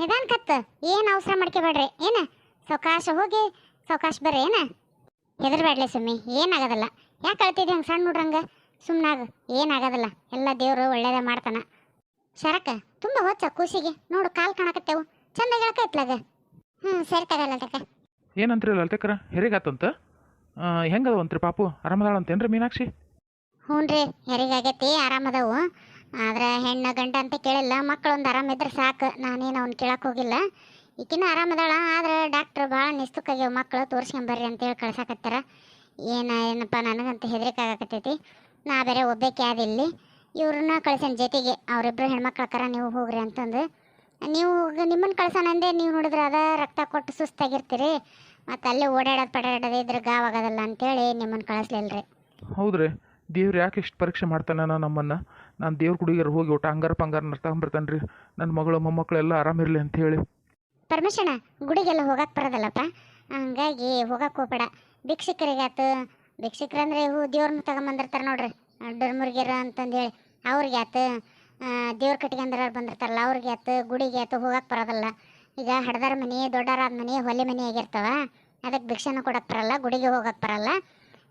ನಿಧಾನ ಕತ್ತ ಏನು ಅವಸರ ಮಾಡ್ಕೋಬೇಡ್ರಿ. ಏನ? ಸಾವಕಾಶ ಹೋಗಿ ಸಾವಕಾಶ ಬರ್ರಿ ಏನ? ಹೆದರ್ಬೇಡ್ಲೆ ಸುಮ್ಮಿ ಏನಾಗೋದಲ್ಲ. ಯಾಕೆ ಕಳ್ತಿದ್ದೆ ಹಂಗೆ ಸಣ್ಣ ನೋಡ್ರಂಗ ಸುಮ್ಮನಾಗ ಏನಾಗೋದಲ್ಲ. ಎಲ್ಲ ದೇವರು ಒಳ್ಳೇದೇ ಮಾಡ್ತಾನ. ಶರಕ ತುಂಬ ಹೊಚ್ಚ ಕೂಸಿಗೆ. ನೋಡು ಕಾಲು ಕಾಣಕತ್ತೇವು. ಚಂದ ಹೇಳಕ ಇತ್ಲಾಗ ಹ್ಞೂ ಸರಿ ತಗಲ್ಲ ತಕ ಏನಂತ್ರಿ ಲಲಿತಕ್ಕರ? ಹೆರಿಗಾತಂತ? ಹೆಂಗದವಂತ್ರಿ ಪಾಪು? ಆರಾಮದಾಳಂತೇನ್ರಿ ಮೀನಾಕ್ಷಿ? ಹ್ಞೂ ರೀ ಹೆರಿಗಾಗೈತಿ ಆರಾಮದವು. ಆದ್ರೆ ಹೆಣ್ಣು ಗಂಡ ಅಂತ ಕೇಳಿಲ್ಲ, ಮಕ್ಕಳೊಂದು ಆರಾಮಿದ್ರೆ ಸಾಕು. ನಾನೇನು ಅವ್ನು ಕೇಳಕ್ಕೆ ಹೋಗಿಲ್ಲ. ಈಕಿನ ಆರಾಮದಾಳ ಆದ್ರೆ ಡಾಕ್ಟ್ರು ಭಾಳ ನಿಸ್ತುಕಾಗ್ಯಾವ ಮಕ್ಕಳು ತೋರಿಸ್ಕೊಂಬರ್ರಿ ಅಂತೇಳಿ ಕಳ್ಸಾಕತ್ತಾರ. ಏನು, ಏನಪ್ಪ ನನಗಂತ ಹೆದರಿಕೆ ಆಗಕತ್ತೈತಿ. ನಾ ಬೇರೆ ಒಬ್ಬಾಕೆ ಆದಿಲ್ಲಿ. ಇವ್ರನ್ನ ಕಳ್ಸೇನೆ ಜೊತೆಗೆ. ಅವರಿಬ್ಬರು ಹೆಣ್ಮಕ್ಳು ಕರ, ನೀವು ಹೋಗ್ರಿ ಅಂತಂದು. ನೀವು ನಿಮ್ಮನ್ನು ಕಳ್ಸೋಣಂದೆ ನೀವು ನೋಡಿದ್ರೆ ಅದ ರಕ್ತ ಕೊಟ್ಟು ಸುಸ್ತಾಗಿರ್ತೀರಿ. ಮತ್ತು ಅಲ್ಲೇ ಓಡಾಡೋದು, ಪಡಾಡೋದು ಇದ್ರೆ ಗಾವಾಗೋದಲ್ಲ ಅಂತೇಳಿ ನಿಮ್ಮನ್ನು ಕಳಿಸ್ಲಿಲ್ಲ ರೀ ಹೌದ್ರಿ. ದೇವ್ರು ಯಾಕೆ ಇಷ್ಟು ಪರೀಕ್ಷೆ ಮಾಡ್ತಾನೆ ನಮ್ಮನ್ನು? ನಾನು ದೇವ್ರ ಹುಡುಗಿಯರು ಹೋಗಿ ಒಟ್ಟು ಅಂಗಾರ ಪಂಗಾರ ನಡ್ಕೊಂಬರ್ತಾನೆ ರೀ ನನ್ನ ಮಗಳು ಮೊಮ್ಮಕ್ಳು ಎಲ್ಲ ಆರಾಮಿರಲಿ ಅಂತ ಹೇಳಿ. ಪರಮೇಶಣ್ಣ ಗುಡಿಗೆಲ್ಲ ಹೋಗಕ್ಕೆ ಬರೋದಲ್ಲಪ್ಪ? ಹಂಗಾಗಿ ಹೋಗಕ್ಕೆ ಹೋಗ್ಬೇಡ. ಭಿಕ್ಷುಕರಿಗಾತು ಭಿಕ್ಷುಕರಂದ್ರೆ ಇವು ದೇವ್ರನ್ನ ತಗೊಂಬಂದಿರ್ತಾರೆ ನೋಡ್ರಿ. ಡರ್ಮುರ್ಗಿರ ಅಂತಂದು ಹೇಳಿ. ಅವ್ರಿಗೆ ಆತು. ದೇವ್ರ ಕಟ್ಕೊಂಡ್ರ ಬಂದಿರ್ತಾರಲ್ಲ, ಅವ್ರಿಗೆ ಆತು, ಗುಡಿಗೆ ಆತು ಹೋಗಕ್ಕೆ ಬರೋದಲ್ಲ. ಈಗ ಹಡ್ದಾರ ಮನೆ ದೊಡ್ಡರಾದ ಮನೆ, ಹೊಲೆ ಮನೆ ಆಗಿರ್ತಾವ. ಅದಕ್ಕೆ ಭಿಕ್ಷೆನ ಕೊಡಕ್ಕೆ ಬರಲ್ಲ, ಗುಡಿಗೆ ಹೋಗಕ್ಕೆ ಬರಲ್ಲ.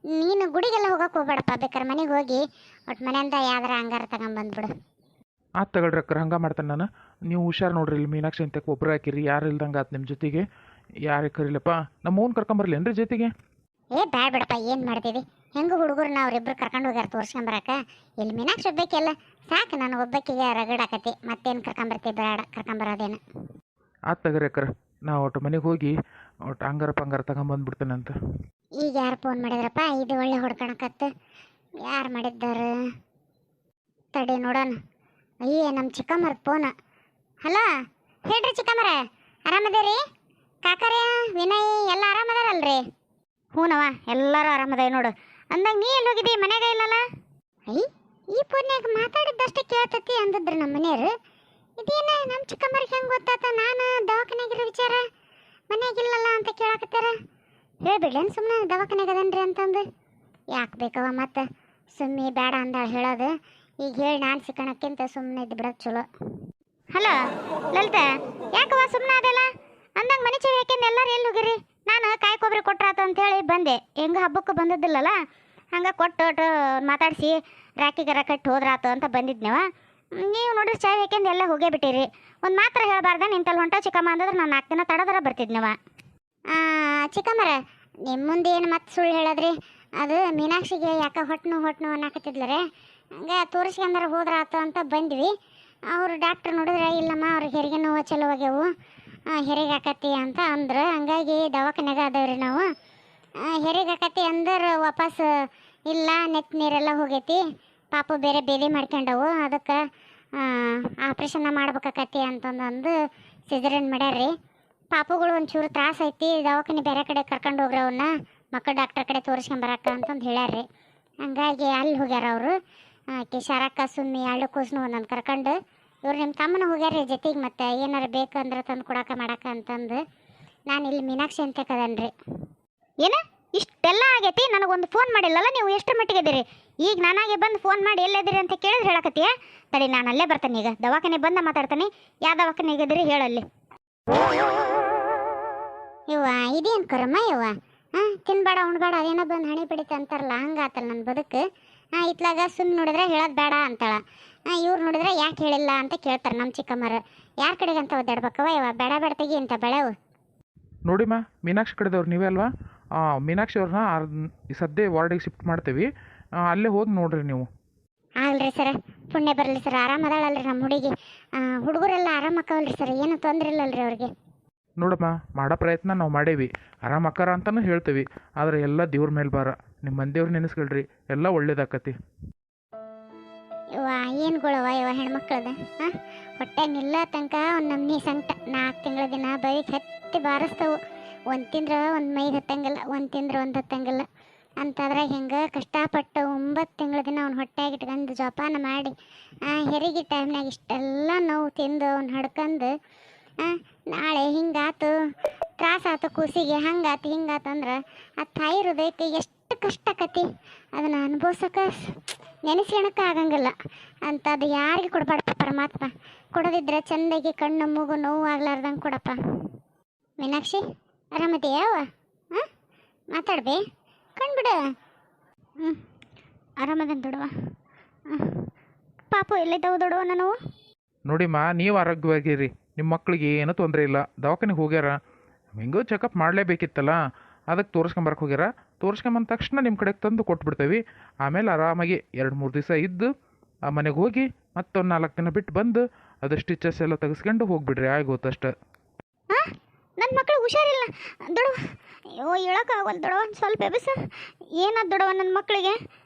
ನೀನು ಗುಡಿಗೆಲ್ಲ ಹೋಗಕ್ಕೆ ಹೋಗ್ಬೇಡಪ್ಪ ಬೇಕಾದ್ರೆ ಮನೆಗೆ ಹೋಗಿ ಒಟ್ಟು ಮನೆಯಿಂದ ಯಾವ್ದಾರ ಹಂಗಾರ ತಗೊಂಬಂದ್ಬಿಡು ಆತ್ ತಗೊಳ್ರಿ ಅಕ್ಕರ ಹಂಗೆ ಮಾಡ್ತಾನೆ ನಾನು. ನೀವು ಹುಷಾರು ನೋಡ್ರಿ ಇಲ್ಲಿ ಮೀನಾಕ್ಷಿ ಅಂತ ಒಬ್ಬರು ಹಾಕಿರಿ ಯಾರು ಇಲ್ದಂಗೆ ಆತು ನಿಮ್ಮ ಜೊತೆಗೆ. ಯಾರಿಗೆ ಕರೀಲಪ್ಪ ನಮ್ಮ ಓನ್ ರೀ ಜೊತೆಗೆ? ಏ ಬ್ಯಾಡ ಬಿಡಪ್ಪ ಏನು ಮಾಡ್ತೀವಿ? ಹೆಂಗೆ ಹುಡುಗರು ಅವ್ರಿಬ್ರು ಕರ್ಕೊಂಡು ಹೋಗ್ಯಾರ ತೋರ್ಸ್ಕೊಂಬರಕ ಇಲ್ಲಿ ಮೀನಾಕ್ಷಿ ಒಬ್ಬಕ್ಕೆಲ್ಲ ಸಾಕು ನಾನು ಒಬ್ಬಕ್ಕಿಗೆ ರಗಡಾಕತಿ ಮತ್ತೇನು ಕರ್ಕೊಂಬರ್ತೀವಿ ಬೇಡ ಕರ್ಕೊಂಬರೋದೇನು ಆತ್ ತಗರಿ ಅಕ್ಕರ ನಾ ಒಟ್ಟು ಮನೆಗೆ ಹೋಗಿ ಒಟ್ಟು ಅಂಗಾರ ಪಂಗಾರ ತಗೊಂಬಂದ್ಬಿಡ್ತೇನೆ ಅಂತ ಈಗ ಯಾರು ಫೋನ್ ಮಾಡಿದ್ರಪ್ಪ? ಇದು ಒಳ್ಳೆ ಹೊಡ್ಕೊಳಕತ್ತು ಯಾರು ಮಾಡಿದ್ದಾರೆ ತಡಿ ನೋಡೋಣ. ಅಯ್ಯ ನಮ್ಮ ಚಿಕ್ಕಮ್ಮರ ಫೋನ ಹಲೋ? ಹೇಳ್ರಿ ಚಿಕ್ಕಮ್ಮರ ಆರಾಮದೇರಿ ಕಾಕರ, ವಿನಯ್, ಎಲ್ಲ ಆರಾಮದಾರಲ್ರಿ? ಹ್ಞೂನವ ಎಲ್ಲರೂ ಆರಾಮದ ನೋಡು. ಅಂದಂಗ ನೀ ಎಲ್ಲಿ ಹೋಗಿದ್ದಿ ಮನೆಗೆ ಇಲ್ಲಲ್ಲ? ಅಯ್ಯ ಈ ಫೋನ್ಯಾಗ ಮಾತಾಡಿದ್ದಷ್ಟೇ ಕೇಳ್ತತಿ ಅಂದಿದ್ರು ನಮ್ಮ ಮನೆಯವರು. ಇದೇನ ನಮ್ಮ ಚಿಕ್ಕಮ್ಮರಿಗೆ ಹೆಂಗೆ ಗೊತ್ತಾತ? ನಾನು ದವಾಖಾನೆಗಿರೋ ವಿಚಾರ? ಮನೆಗಿಲ್ಲಲ್ಲ ಅಂತ ಕೇಳಕತ್ತಾರ? ಹೇಳ್ಬಿಡ್ಲೇನು ಸುಮ್ಮನೆ ದವಾಖಾನೆಗೆ ಅದನ್ರಿ ಅಂತಂದು? ಯಾಕೆ ಬೇಕವ ಮತ್ತೆ? ಸುಮ್ಮನೆ ಬೇಡ ಅಂದಾಳ ಹೇಳೋದು. ಈಗ ಹೇಳಿ ನಾನು ಸಿಕ್ಕಣಕ್ಕಿಂತ ಸುಮ್ಮನೆ ಇದ್ದು ಬಿಡೋದು ಚಲೋ. ಹಲೋ, ಲಲಿತಾ ಯಾಕವ ಸುಮ್ಮನೆ ಅದೆಲ್ಲ? ಅಂದಂಗೆ ಮನೆ ಚೇರಿ ಹಾಕಿಂದ ಎಲ್ಲರೂ ಎಲ್ಲಿ ಹೋಗಿರಿ ನಾನು ಕಾಯಿ ಕೊಬ್ಬರಿ ಕೊಟ್ರಾತು ಅಂತೇಳಿ ಬಂದೆ. ಹೆಂಗೆ ಹಬ್ಬಕ್ಕೆ ಬಂದದ್ದಿಲ್ಲಲ್ಲ? ಹಂಗೆ ಕೊಟ್ಟು ಮಾತಾಡಿಸಿ ರಾಕಿಗರ ಕಟ್ಟಿ ಹೋದ್ರಾತು ಅಂತ ಬಂದಿದ್ನೇವ. ನೀವು ನೋಡ್ರಿ ಚಾಯ್ ಹಾಕಿಂದ ಎಲ್ಲ ಹೋಗೇ ಬಿಟ್ಟಿರಿ. ಒಂದು ಮಾತ್ರ ಹೇಳಬಾರ್ದ ನಿಂತಲ್ಲಿ ಹೊಂಟ ಚಿಕ್ಕಮ್ಮ ಅಂದಿದ್ರೆ ನಾನು ನಾಲ್ಕು ದಿನ ತಡದರ ಬರ್ತಿದ್ನವ. ಚಿಕ್ಕಮ್ಮರ ನಿಮ್ಮ ಮುಂದೆ ಏನು ಮತ್ತೆ ಸುಳ್ಳು ಹೇಳದ್ರಿ? ಅದು ಮೀನಾಕ್ಷಿಗೆ ಯಾಕೆ ಹೊಟ್ಟನು ಹೊಟ್ಟನು ಅನ್ನಕತ್ತಿದ್ಲರೆ? ಹಂಗೆ ತೋರಿಸ್ಕೊಂಡ್ರೆ ಹೋದ್ರೆ ಆತು ಅಂತ ಬಂದ್ವಿ. ಅವರು ಡಾಕ್ಟ್ರ್ ನೋಡಿದ್ರೆ, ಇಲ್ಲಮ್ಮ ಅವ್ರಿಗೆ ಹೆರಿಗೆ ನೋವು ಚಲೋ ಆಗ್ಯಾವು. ಹೆರಿಗೆ ಆಕತಿ ಅಂತ ಅಂದ್ರೆ. ಹಂಗಾಗಿ ದವಾಖಾನೆಗ ಅದಾವ್ರಿ ನಾವು. ಹೆರಿಗೆ ಆಕತಿ ಅಂದ್ರೆ ವಾಪಸ್, ಇಲ್ಲ ನೆತ್ ನೀರೆಲ್ಲ ಹೋಗೈತಿ. ಪಾಪ ಬೇರೆ ಬೇದಿ ಮಾಡ್ಕೊಂಡವು. ಅದಕ್ಕೆ ಆಪ್ರೇಷನ್ನ ಮಾಡ್ಬೇಕಾಕತಿ ಅಂತಂದು ಸಿಜರಿನ್ ಮಾಡ್ಯಾರ್ರಿ. ಪಾಪುಗಳು ಒಂಚೂರು ತ್ರಾಸ ಐತಿ, ದವಾಖಾನೆ ಬೇರೆ ಕಡೆ ಕರ್ಕೊಂಡು ಹೋಗ್ರಿ ಅವನ್ನ ಮಕ್ಕಳು ಡಾಕ್ಟರ್ ಕಡೆ ತೋರಿಸ್ಕೊಂಬರಕ್ಕ ಅಂತಂದು ಹೇಳ್ಯಾರ್ರಿ. ಹಂಗಾಗಿ ಅಲ್ಲಿ ಹೋಗ್ಯಾರ ಅವರು. ಆಕೆ ಶರಕ್ಕ ಸುಮ್ಮಿ ಎರಡು ಕೂಸ್ನು ಒಂದೊಂದು ಕರ್ಕೊಂಡು ಇವ್ರು ನಿಮ್ಮ ತಮ್ಮನ ಹೋಗ್ಯಾರ ಜೊತೆಗೆ ಮತ್ತೆ, ಏನಾರು ಬೇಕಂದ್ರೆ ತಂದು ಕೊಡಕ್ಕೆ ಮಾಡಕ ಅಂತಂದು. ನಾನು ಇಲ್ಲಿ ಮೀನಾಕ್ಷಿ ಅಂತ ಕದನ್ರಿ. ಏನ? ಇಷ್ಟೆಲ್ಲ ಆಗೈತಿ? ನನಗೊಂದು ಫೋನ್ ಮಾಡಿಲ್ಲಲ್ಲ ನೀವು? ಎಷ್ಟು ಮಟ್ಟಿಗೆ ಇದ್ದೀರಿ ಈಗ ನಾನಾಗೆ ಬಂದು ಫೋನ್ ಮಾಡಿ ಎಲ್ಲಿದ್ದೀರಿ ಅಂತ ಕೇಳಿದ್ರೆ ಹೇಳಕತ್ತೀಯ? ತಡಿ, ನಾನು ಅಲ್ಲೇ ಬರ್ತೇನೆ ಈಗ. ದವಾಖಾನೆ ಬಂದ ಮಾತಾಡ್ತಾನೆ. ಯಾವ ದವಾಖಾನೆಗೆ ಇದ್ದೀರಿ ಹೇಳಲ್ಲಿ. ಇವ್ವ ಇದೇನು ಕರಮ್ಮ ಇವ ಹಾಂ ತಿನ್ಬೇಡ ಉಣ್ಬೇಡ ಅದೇನೋ ಬಂದು ಹಣಿ ಬಿಡಿತ ಅಂತಾರಲ್ಲ ಹಂಗಾತಲ್ಲ ನನ್ನ ಬದುಕು. ಹಾಂ ಇತ್ಲಾಗ ಸುಮ್ಮನೆ ನೋಡಿದ್ರೆ ಹೇಳೋದು ಬೇಡ ಅಂತಾಳ. ಹಾಂ ಇವ್ರು ನೋಡಿದ್ರೆ ಯಾಕೆ ಹೇಳಿಲ್ಲ ಅಂತ ಕೇಳ್ತಾರೆ ನಮ್ಮ ಚಿಕ್ಕಮ್ಮರು. ಯಾರ ಕಡೆಗೆ ಅಂತ ಒದ್ದಾಡ್ಬೇಕವ ಇವ ಬೇಡ ಬೇಡ ತೆಗಿ ಅಂತ ಬೆಳೆವು. ನೋಡಿಮ್ಮ ಮೀನಾಕ್ಷಿ ಕಡೆದವ್ರು ನೀವೇ ಅಲ್ವಾ? ಮೀನಾಕ್ಷಿ ಅವ್ರನ್ನ ಸದ್ಯ ವಾರ್ಡಿಗೆ ಶಿಫ್ಟ್ ಮಾಡ್ತೀವಿ. ಅಲ್ಲೇ ಹೋಗಿ ನೋಡ್ರಿ ನೀವು. ರೀ ಸರ್ ಪುಣ್ಯ ಬರಲಿ ಸರ್ ಆರಾಮದಾಳಲ್ರಿ ನಮ್ಮ ಹುಡುಗಿ. ಹುಡುಗರೆಲ್ಲ ಆರಾಮಕ್ಕವಲ್ರಿ ಸರ್ ಏನು ತೊಂದರೆ ಇಲ್ಲಲ್ರಿ ಅವ್ರಿಗೆ. ನೋಡಮ್ಮ, ಮಾಡೋ ಪ್ರಯತ್ನ ನಾವು ಮಾಡೇವಿ. ಆರಾಮ ಅಕ್ಕಾರ ಅಂತಲೂ ಹೇಳ್ತೀವಿ. ಆದರೆ ಎಲ್ಲ ದೇವ್ರ ಮೇಲೆ ಬಾರ ನಿಮ್ಮ ಮಂದಿಯವ್ರು ನೆನೆಸ್ಕೊಳ್ರಿ ಎಲ್ಲ ಒಳ್ಳೇದಾಕತಿ. ಏನು ಗೊಳವ ಇವ ಹೆಣ್ಮಕ್ಳದ? ಹಾಂ? ಹೊಟ್ಟೆ ನಿಲ್ಲ ತನಕ ಒಂದು ನಮ್ನಿ ಸಂಕಟ. ನಾಲ್ಕು ತಿಂಗಳ ದಿನ ಬೈಕ್ ಹತ್ತಿ ಬಾರಿಸ್ತವು. ಒಂದು ತಿಂದ್ರೆ ಒಂದು ಮೈಗೆ ಹತ್ತಂಗಿಲ್ಲ, ಒಂದು ತಿಂದ್ರೆ ಒಂದು ಹತ್ತಂಗಿಲ್ಲ. ಅಂತಾದ್ರೆ ಹಿಂಗೆ ಕಷ್ಟಪಟ್ಟು ಒಂಬತ್ತು ತಿಂಗಳ ದಿನ ಅವ್ನು ಹೊಟ್ಟೆಗೆ ಇಟ್ಕೊಂಡು ಜೋಪಾನ ಮಾಡಿ ಹೆರಿಗೆ ಟೈಮ್ನಾಗ ಇಷ್ಟೆಲ್ಲ ನೋವು ತಿಂದು ಅವ್ನು ಹಡ್ಕೊಂಡು ನಾಳೆ ಹಿಂಗಾತು. ತ್ರಾಸಾತು, ಕೂಸಿಗೆ, ಹಂಗಾತು, ಹಿಂಗಾತು ಅಂದ್ರೆ ಆ ತಾಯಿ ಹೃದಯಕ್ಕೆ ಎಷ್ಟು ಕಷ್ಟ ಆಕತಿ. ಅದನ್ನು ಅನುಭವಿಸೋಕೆ ನೆನೆಸ್ಕೊಳಕ್ಕೆ ಆಗಂಗಿಲ್ಲ. ಅದು ಯಾರಿಗೆ ಕೊಡಬಾರ್ದಪ್ಪ ಪರಮಾತ್ಮ. ಕೊಡದಿದ್ರೆ ಚಂದಾಗಿ ಕಣ್ಣು, ಮೂಗು, ನೋವು ಆಗ್ಲಾರ್ದಂಗೆ ಕೊಡಪ್ಪ. ಮೀನಾಕ್ಷಿ ಆರಾಮದೆಯಾವ ಹಾಂ? ಮಾತಾಡ್ಬೇ. ಕಣ್ಬಿಡು. ಹ್ಞೂ ಆರಾಮದನ್ ದೊಡವ ಪಾಪು ಎಲ್ಲಿದ್ದಾವು ದೊಡವ ನಾನು ನೋಡಿಮ್ಮ, ನೀವು ಆರೋಗ್ಯವಾಗಿರಿ. ನಿಮ್ಮ ಮಕ್ಳಿಗೆ ಏನೂ ತೊಂದರೆ ಇಲ್ಲ. ದವಾಖಾನೆಗೆ ಹೋಗ್ಯಾರ. ಹೆಂಗೋ ಚೆಕಪ್ ಮಾಡಲೇಬೇಕಿತ್ತಲ್ಲ. ಅದಕ್ಕೆ ತೋರಿಸ್ಕೊಂಬರಕ್ಕೆ ಹೋಗ್ಯಾರ. ತೋರಿಸ್ಕೊಂಬಂದ ತಕ್ಷಣ ನಿಮ್ಮ ಕಡೆಗೆ ತಂದು ಕೊಟ್ಬಿಡ್ತೇವೆ. ಆಮೇಲೆ ಆರಾಮಾಗಿ ಎರಡು ಮೂರು ದಿವಸ ಇದ್ದು ಆ ಮನೆಗೆ ಹೋಗಿ ಮತ್ತೊಂದು ನಾಲ್ಕು ದಿನ ಬಿಟ್ಟು ಬಂದು ಅದು ಸ್ಟಿಚಸ್ ಎಲ್ಲ ತೆಗೆಸ್ಕೊಂಡು ಹೋಗ್ಬಿಡ್ರಿ. ಆಗೋತಷ್ಟು ನನ್ನ ಮಕ್ಕಳು ಹುಷಾರಿಲ್ಲ. ದೊಡವ ಅಯ್ಯೋ ಹೇಳೋಕ್ಕಾಗಲ್ಲ ದೊಡವ ಒಂದು ಸ್ವಲ್ಪ ಎಬಿಸ ಏನಾದ ದೊಡವ ನನ್ನ ಮಕ್ಕಳಿಗೆ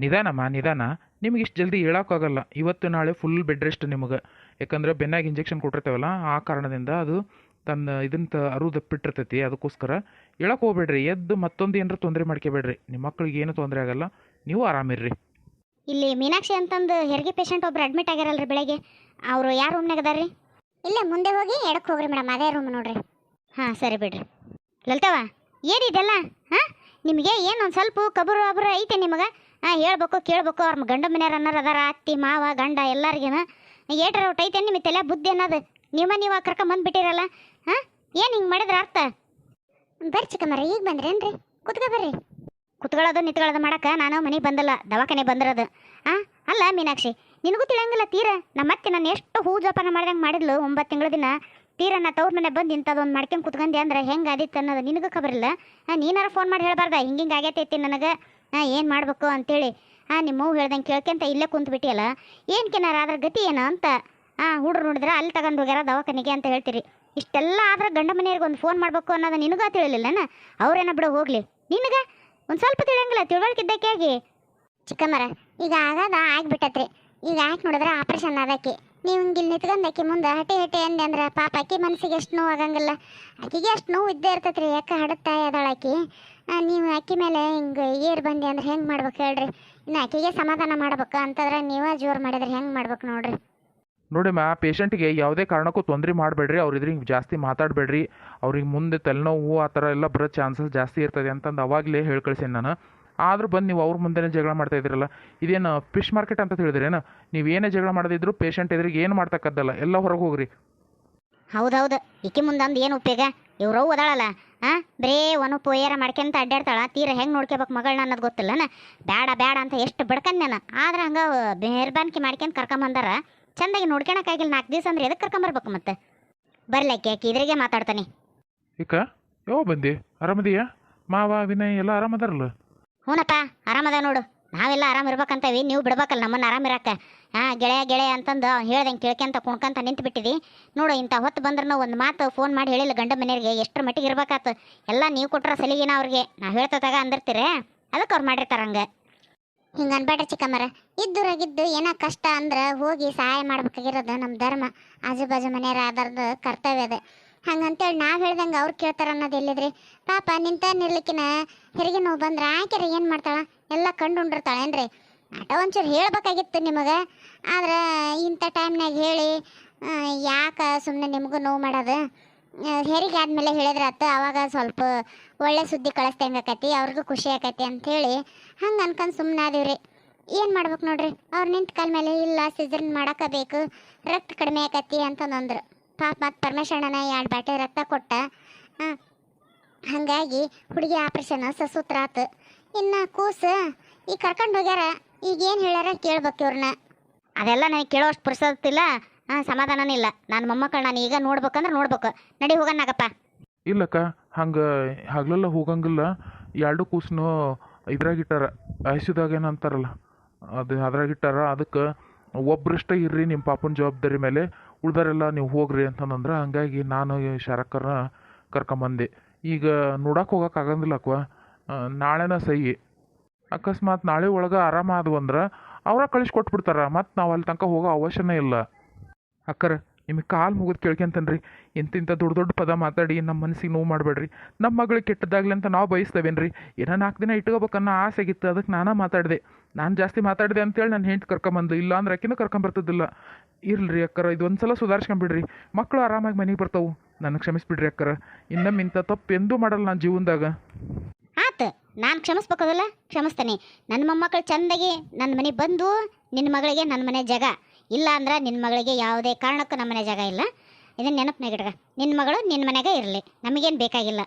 ನಿಧಾನಮ್ಮ ನಿಧಾನ. ನಿಮ್ಗೆ ಇಷ್ಟು ಜಲ್ದಿ ಹೇಳೋಕ್ಕಾಗಲ್ಲ. ಇವತ್ತು ನಾಳೆ ಫುಲ್ ಬೆಡ್ ರೆಸ್ಟ್ ನಿಮಗೆ. ಯಾಕಂದ್ರೆ ಬೆನ್ನಾಗಿ ಇಂಜೆಕ್ಷನ್ ಕೊಟ್ಟಿರ್ತೇವಲ್ಲ, ಆ ಕಾರಣದಿಂದ ಅದು ತನ್ನ ಇದನ್ನ ಅರು ದಪ್ಪಿಟ್ಟಿರ್ತೈತಿ ಅದಕ್ಕೋಸ್ಕರ ಹೇಳಕ್ಕೆ ಹೋಗ್ಬೇಡ್ರಿ, ಎದ್ದು ಮತ್ತೊಂದು ಏನರ ತೊಂದರೆ ಮಾಡ್ಕೋಬೇಡ್ರಿ. ನಿಮ್ಮ ಮಕ್ಳಿಗೆ ಏನು ತೊಂದರೆ ಆಗಲ್ಲ, ನೀವು ಆರಾಮಿರ್ರಿ. ಇಲ್ಲಿ ಮೀನಾಕ್ಷಿ ಅಂತಂದು ಹೆರಿಗೆ ಪೇಷಂಟ್ ಒಬ್ರು ಅಡ್ಮಿಟ್ ಆಗ್ಯಾರಲ್ರಿ ಬೆಳಗ್ಗೆ. ಅವರು ಯಾರು ರೂಮ್ನಾಗ ಅದಾರ್ರಿ? ಇಲ್ಲೇ ಇಲ್ಲ ಮುಂದೆ ಹೋಗಿ ಎಡಕ್ಕೆ ಹೋಗ್ರಿ ಮೇಡಮ್, ಅದೇ ರೂಮ್ ನೋಡ್ರಿ. ಹಾಂ, ಸರಿ ಬಿಡ್ರಿ. ಲಲಿತವ ಏನಿದೆಲ್ಲ ಹಾಂ? ನಿಮಗೆ ಏನು ಒಂದು ಸ್ವಲ್ಪ ಕಬರು ಅಬ್ರು ಐತೆ ನಿಮಗೆ? ಹಾಂ, ಹೇಳ್ಬೇಕು, ಕೇಳ್ಬೇಕು. ಅವ್ರ ಗಂಡ ಮನೆಯವ್ರು ಅನ್ನೋರು ಅದಾರ, ಅತ್ತಿ, ಮಾವ, ಗಂಡ ಎಲ್ಲರಿಗೇನ ಏಟ್ರ ಔಟ್ ಐತೆ ನಿಮಗೆ ತಲೆ ಬುದ್ಧಿ ಅನ್ನೋದು. ನಿಮ್ಮ ನೀವು ಕರ್ಕೊಂಬಂದ್ಬಿಟ್ಟಿರಲ್ಲ ಹಾಂ? ಏನು ಹಿಂಗೆ ಮಾಡಿದ್ರ ಅರ್ಥ? ಬರ್ರಿ ಚಿಕ್ಕಮ್ಮರ, ಈಗ ಬಂದ್ರೇನ್ರಿ? ಕುತ್ಕ ಬರ್ರಿ. ಕುತ್ಕೊಳ್ಳೋದು ನಿತ್ಕೊಳ್ಳೋದು ಮಾಡಕ್ಕೆ ನಾನು ಮನೆಗೆ ಬಂದಲ್ಲ ದವಾಖಾನೆ ಬಂದಿರೋದು. ಹಾ ಅಲ್ಲ ಮೀನಾಕ್ಷಿ, ನಿನಗೂ ತಿಳಿಯಂಗಿಲ್ಲ ತೀರ? ನಮ್ಮ ಅತ್ತೆ ನಾನು ಎಷ್ಟು ಹೂ ಜೋಪಾನ ಮಾಡ್ದಂಗೆ ಮಾಡಿದ್ಲು ಒಂಬತ್ತು ತಿಂಗಳ ದಿನ. ತೀರ ನಾ ತವ್ರ ಮನೆ ಬಂದು ಇಂಥದ್ದೊಂದು ಮಾಡ್ಕೊಂಡು ಕುತ್ಕೊಂಡೆ ಅಂದ್ರೆ ಹೆಂಗೆ ಆದಿತ್ತು ಅನ್ನೋದು ನಿನಗೂ ಖಬರಿಲ್ಲ? ನೀನಾರ ಫೋನ್ ಮಾಡಿ ಹೇಳ್ಬಾರ್ದ, ಹಿಂಗೆ ಹಿಂಗೆ ಆಗೈತೈತಿ ನನಗೆ. ಏನು ಮಾಡಬೇಕು ಅಂತೇಳಿ. ಹಾಂ ನಿಮ್ಮ ಅವ್ವ ಹೇಳ್ದಂಗೆ ಕೇಳ್ಕೊಂತ ಇಲ್ಲೇ ಕುಂತು ಬಿಟ್ಟಿಯಲ್ಲ? ಏನಕ್ಕೆನಾರ ಅದ್ರ ಗತಿ ಏನು ಅಂತ? ಹಾಂ ಹುಡ್ರು ನೋಡಿದ್ರೆ ಅಲ್ಲಿ ತಗೊಂಡು ಹೋಗ್ಯಾರ ದವಾಖಾನೆಗೆ ಅಂತ ಹೇಳ್ತೀರಿ. ಇಷ್ಟೆಲ್ಲ ಆದ್ರೆ ಗಂಡ ಮನೆಯವ್ರಿಗೆ ಒಂದು ಫೋನ್ ಮಾಡಬೇಕು ಅನ್ನೋದು ನಿನಗೂ ತಿಳಿಲಿಲ್ಲನ ಅವ್ರೇನ ಬಿಡು ಹೋಗ್ಲಿ. ನಿನಗೆ? ಒಂದು ಸ್ವಲ್ಪ ತಿಳಿಯಂಗಿಲ್ಲ ತಿಳುವಳಿಕೆ ಇದ್ದಕ್ಕೆ ಆಗಿ. ಚಿಕ್ಕಮ್ಮರ ಈಗ ಆಗದ ಆಗ್ಬಿಟ್ಟತ್ರಿ. ಈಗ ಯಾಕೆ ನೋಡಿದ್ರೆ ಆಪ್ರೇಷನ್ ಆದಕ್ಕೆ. ನೀವು ಹಿಂಗೆ ಇಲ್ಲಿ ನಿಂತ್ಕೊಂಡಾಕಿ ಮುಂದೆ ಹಟೆ ಹಟೆ ಅಂದೆ ಅಂದ್ರೆ ಪಾಪ ಆಕಿ ಮನಸ್ಸಿಗೆ ಎಷ್ಟು ನೋವು ಆಗಂಗಿಲ್ಲ ಆಕಿಗೆ ಅಷ್ಟು ನೋವು ಇದ್ದೇ ಇರ್ತೈತ್ರಿ ಯಾಕೆ ಹಡತಾಯಿ ಅದಾಳ ಆಕಿ ಆ, ನೀವು ಅಕ್ಕಿ ಮೇಲೆ ಹಿಂಗೆ ಏರ್ ಬಂದಿ ಅಂದ್ರೆ ಹೆಂಗೆ ಮಾಡ್ಬೇಕು ಹೇಳ್ರಿ. ಇನ್ನು ಆಕಿಗೆ ಸಮಾಧಾನ ಮಾಡ್ಬೇಕು ಅಂತಂದ್ರೆ ನೀವೇ ಜೋರು ಮಾಡಿದ್ರೆ ಹೆಂಗೆ ಮಾಡ್ಬೇಕು ನೋಡ್ರಿ. ನೋಡಿಮ್ಮ ಪೇಷಂಟ್ಗೆ ಯಾವುದೇ ಕಾರಣಕ್ಕೂ ತೊಂದರೆ ಮಾಡಬೇಡ್ರಿ ಅವ್ರ ಇದ್ರಿಗೆ ಜಾಸ್ತಿ ಮಾತಾಡಬೇಡ್ರಿ ಅವ್ರಿಗೆ ಮುಂದೆ ತಲೆನೋವು ಆ ಥರ ಎಲ್ಲ ಬರೋ ಚಾನ್ಸಸ್ ಜಾಸ್ತಿ ಇರ್ತದೆ ಅಂತಂದು ಅವಾಗಲೇ ಹೇಳಿ ಕಳ್ಸೀನಿ ನಾನು. ಆದ್ರೂ ಬಂದು ನೀವು ಅವ್ರ ಮುಂದೆನೇ ಜಗಳ ಮಾಡ್ತಾ ಇದ್ದೀರಲ್ಲ ಇದೇನು ಫಿಶ್ ಮಾರ್ಕೆಟ್ ಅಂತ ತಿಳಿದ್ರೇನು? ನೀವು ಏನೇ ಜಗಳ ಮಾಡದಿದ್ರು ಪೇಷಂಟ್ ಎದುರಿಗೆ ಏನು ಮಾಡ್ತಕ್ಕದ್ದಲ್ಲ ಎಲ್ಲ ಹೊರಗೆ ಹೋಗ್ರಿ. ಹೌದೌದು ಈಕೆ ಮುಂದೆ ಅಂದು ಏನು ಉಪಯೋಗ? ಇವ್ರು ಓದಾಳಲ್ಲ ಆ? ಬರೇ ಒನು ಪೋಯರ ಮಾಡ್ಕೊಂತ ಅಡ್ಡಾಡ್ತಾಳ ತೀರ ಹೆಂಗೆ ನೋಡ್ಕೋಬೇಕು ಮಗಳನ್ನ ಅನ್ನೋದು ಗೊತ್ತಿಲ್ಲನ? ಬೇಡ ಬೇಡ ಅಂತ ಎಷ್ಟು ಬಡ್ಕಂದ್ ನಾನು. ಆದ್ರೆ ಹಂಗೆ ಮೆಹರ್ಬಾನ್ಕಿ ಮಾಡ್ಕೊಂತ ಕರ್ಕೊಂಬಂದಾರ ಚಂದಾಗಿ ನೋಡ್ಕೊಳಕ್ಕಾಗಿಲ್ಲ ನಾಲ್ಕು ದಿವಸ ಅಂದ್ರೆ ಎದಕ್ಕೆ ಕರ್ಕೊಂಬರ್ಬೇಕು ಮತ್ತೆ? ಬರ್ಲಕ್ಕೆ ಆಕಿ ಇದ್ರಿಗೆ ಮಾತಾಡ್ತಾನೆ. ಇಕ್ಕ ಯಾವ ಬಂದಿ ಆರಾಮದಿಯಾ? ಮಾವ ವಿನಯ್ ಎಲ್ಲ ಆರಾಮದಾರಲ್ಲ? ಹ್ಞೂನಪ್ಪ ಆರಾಮದ ನೋಡು. ನಾವೆಲ್ಲ ಆರಾಮ್ ಇರ್ಬೇಕಂತವಿ, ನೀವು ಬಿಡ್ಬೇಕಲ್ಲ ನಮ್ಮನ್ನ ಆರಾಮ ಇರಕ್ಕೆ ಹಾಂ, ಗೆಳೆಯ ಗೆಳೆಯ ಅಂತಂದು ಹೇಳ್ದಂಗೆ ಕೇಳ್ಕೊಂತ ಕುಣ್ಕಂತ ನಿಂತು ಬಿಟ್ಟಿದಿ ನೋಡು ಇಂಥ ಹೊತ್ತು ಬಂದ್ರೂ ಒಂದು ಮಾತು ಫೋನ್ ಮಾಡಿ ಹೇಳಿಲ್ಲ ಗಂಡ ಮನೆಯವ್ರಿಗೆ, ಎಷ್ಟರ ಮಟ್ಟಿಗೆ ಇರ್ಬೇಕಾತು? ಎಲ್ಲ ನೀವು ಕೊಟ್ರ ಸಲಿಗಿನ ಅವ್ರಿಗೆ. ನಾವು ಹೇಳ್ತದಾಗ ಅಂದಿರ್ತೀರಿ. ಅದಕ್ಕೆ ಅವ್ರು ಮಾಡಿರ್ತಾರ ಹಂಗೆ. ಹಿಂಗೆ ಅನ್ಬೇಡ್ರಿ ಚಿಕ್ಕಮ್ಮರ. ಇದ್ದೂರಾಗಿದ್ದು ಏನೋ ಕಷ್ಟ ಅಂದ್ರೆ ಹೋಗಿ ಸಹಾಯ ಮಾಡ್ಬೇಕಾಗಿರೋದು ನಮ್ಮ ಧರ್ಮ. ಆಜು ಬಾಜು ಆಧಾರದ ಕರ್ತವ್ಯ ಅದ. ಹಂಗಂತೇಳಿ ನಾವು ಹೇಳ್ದಂಗೆ ಅವ್ರು ಕೇಳ್ತಾರ ಅನ್ನೋದು ಎಲ್ಲಿದ್ರಿ? ಪಾಪ ನಿಂತ ನಿರ್ಲಿಕ್ಕಿನ ಹೆರಿಗೆ ನೋವು ಬಂದ್ರೆ ಆಕೆರ ಏನು ಮಾಡ್ತಾಳ? ಎಲ್ಲ ಕಂಡು ಉಂಡಿರ್ತಾಳೇನ್ರಿ ಆಟ ಒಂಚೂರು ಹೇಳ್ಬೇಕಾಗಿತ್ತು ನಿಮಗೆ. ಆದ್ರೆ ಇಂಥ ಟೈಮ್ನಾಗ ಹೇಳಿ ಯಾಕೆ ಸುಮ್ಮನೆ ನಿಮಗೂ ನೋವು ಮಾಡೋದು? ಹೆರಿಗೆ ಆದಮೇಲೆ ಹೇಳಿದ್ರೆ ಆತು, ಅವಾಗ ಸ್ವಲ್ಪ ಒಳ್ಳೆ ಸುದ್ದಿ ಕಳಿಸ್ದಂಗೆ ಆಕತಿ, ಅವ್ರಿಗೂ ಖುಷಿ ಆಕತಿ ಅಂಥೇಳಿ ಹಂಗೆ ಅನ್ಕೊಂಡು ಸುಮ್ಮನೆ ಆದೀವ್ರಿ. ಏನು ಮಾಡ್ಬೇಕು ನೋಡ್ರಿ? ಅವ್ರು ನಿಂತ ಕಾಲ ಮೇಲೆ, ಇಲ್ಲ ಸಿಜರ್ನ್ ಮಾಡಾಕಬೇಕು ರಕ್ತ ಕಡಿಮೆ ಆಕತಿ ಅಂತಂದಂದ್ರು ಪಾಪ ಮತ್ತು ಪರಮೇಶ್ವರಣ್ಣನ ಎರಡು ಬಾಟೆ ರಕ್ತ ಕೊಟ್ಟ. ಹಾಂ ಹಾಗಾಗಿ ಹುಡುಗಿ ಆಪ್ರೇಷನ್ ಸಸೂತ್ರ ಆತು. ಇನ್ನು ಕೂಸ ಈಗ ಕರ್ಕೊಂಡು ಹೋಗ್ಯಾರ ಈಗ ಏನು ಹೇಳ್ಯಾರ ಕೇಳ್ಬೇಕು ಇವ್ರನ್ನ. ಅದೆಲ್ಲ ನನಗೆ ಕೇಳೋಷ್ಟು ಪುರುಸತ್ತಿಲ್ಲ ಹಾಂ ಸಮಾಧಾನನೇ ಇಲ್ಲ. ನನ್ನ ಮೊಮ್ಮಕ್ಕಳು ನಾನು ಈಗ ನೋಡ್ಬೇಕಂದ್ರೆ ನೋಡ್ಬೇಕು. ನಡಿ ಹೋಗಣ್ಣಾಗಪ್ಪ ಇಲ್ಲಕ್ಕ ಹಂಗೆ ಹಗಲೆಲ್ಲ ಹೋಗಂಗಿಲ್ಲ. ಎರಡು ಕೂಸನು ಇದ್ರಾಗಿಟ್ಟಾರ ಐಸಿದಾಗ ಏನಂತಾರಲ್ಲ ಅದು ಅದ್ರಾಗಿಟ್ಟಾರ ಅದಕ್ಕೆ ಒಬ್ಬರಿಷ್ಟ ಇರ್ರಿ ನಿಮ್ಮ ಪಾಪನ ಜವಾಬ್ದಾರಿ ಮೇಲೆ. ಉಳ್ದಾರೆಲ್ಲ ನೀವು ಹೋಗ್ರಿ ಅಂತಂದ್ರೆ ಹಂಗಾಗಿ ನಾನು ಶಾರಕ್ಕರ್ನ ಕರ್ಕೊಂಬಂದೆ. ಈಗ ನೋಡಕ್ಕೆ ಹೋಗಕ್ಕೆ ಆಗಂಗಿಲ್ಲ ಅಕ್ವ? ನಾಳೆನ ಸಹಿ. ಅಕಸ್ಮಾತ್ ನಾಳೆ ಒಳಗೆ ಆರಾಮ ಆದ್ವು ಅಂದ್ರೆ ಅವರ ಕಳಿಸ್ಕೊಟ್ಬಿಡ್ತಾರ ಮತ್ತು ನಾವು ಅಲ್ಲಿ ತನಕ ಹೋಗೋ ಅವಶ್ಯನೇ ಇಲ್ಲ. ಅಕ್ಕರ, ನಿಮಗೆ ಕಾಲು ಮುಗಿದು ಕೇಳ್ಕೊಂತನ್ರಿ. ಇಂತಿಂಥ ದೊಡ್ಡ ದೊಡ್ಡ ಪದ ಮಾತಾಡಿ ನಮ್ಮ ಮನಸ್ಸಿಗೆ ನೋವು ಮಾಡಬೇಡ್ರಿ. ನಮ್ಮ ಮಗಳಿಗೆ ಕೆಟ್ಟದಾಗ್ಲಿ ಅಂತ ನಾವು ಬಯಸ್ತೇವೇನ್ರಿ? ಏನೋ ನಾಲ್ಕು ದಿನ ಇಟ್ಕೋಬೇಕನ್ನೋ ಆಸೆ ಆಗಿತ್ತು ಅದಕ್ಕೆ ನಾನೇ ಮಾತಾಡಿದೆ. ನಾನು ಜಾಸ್ತಿ ಮಾತಾಡಿದೆ ಅಂತೇಳಿ ನಾನು ಹೆಂಡ್ತಿ ಕರ್ಕೊಂಬಂದು ಇಲ್ಲ ಅಂದ್ರೆ ಆಕಿನೂ ಕರ್ಕೊಂಬರ್ತದಿಲ್ಲ. ಇರ್ಲಿ ಅಕ್ಕರ ಇದು ಒಂದು ಸಲ ಸುಧಾರಿಸ್ಕೊಂಬಿಡ್ರಿ. ಮಕ್ಕಳು ಆರಾಮಾಗಿ ಮನೆಗೆ ಬರ್ತಾವು. ನನಗೆ ಕ್ಷಮಿಸ್ಬಿಡ್ರಿ ಅಕ್ಕರ. ಇನ್ನೊಮ್ಮೆ ಇಂಥ ತಪ್ಪು ಎಂದೂ ಮಾಡಲ್ಲ ನಾನು ಜೀವನದಾಗ. ಆತ, ನಾನು ಕ್ಷಮಿಸ್ಬೇಕದಲ್ಲ ಕ್ಷಮಿಸ್ತೇನೆ. ನನ್ನ ಮೊಮ್ಮಕ್ಕಳು ಚಂದಾಗಿ ನನ್ನ ಮನೆ ಬಂದು ನಿನ್ನ ಮಗಳಿಗೆ ನನ್ನ ಮನೆ ಜಾಗ. ಇಲ್ಲ ಅಂದ್ರೆ ನಿನ್ನ ಮಗಳಿಗೆ ಯಾವುದೇ ಕಾರಣಕ್ಕೂ ನಮ್ಮ ಮನೆ ಜಾಗ ಇಲ್ಲ. ಇದನ್ನ ನೆನಪಿನಾಗ ಇಟ್ಕ. ನಿನ್ನ ಮಗಳು ನಿನ್ನ ಮನೆಗೆ ಇರಲಿ. ನಮಗೇನು ಬೇಕಾಗಿಲ್ಲ.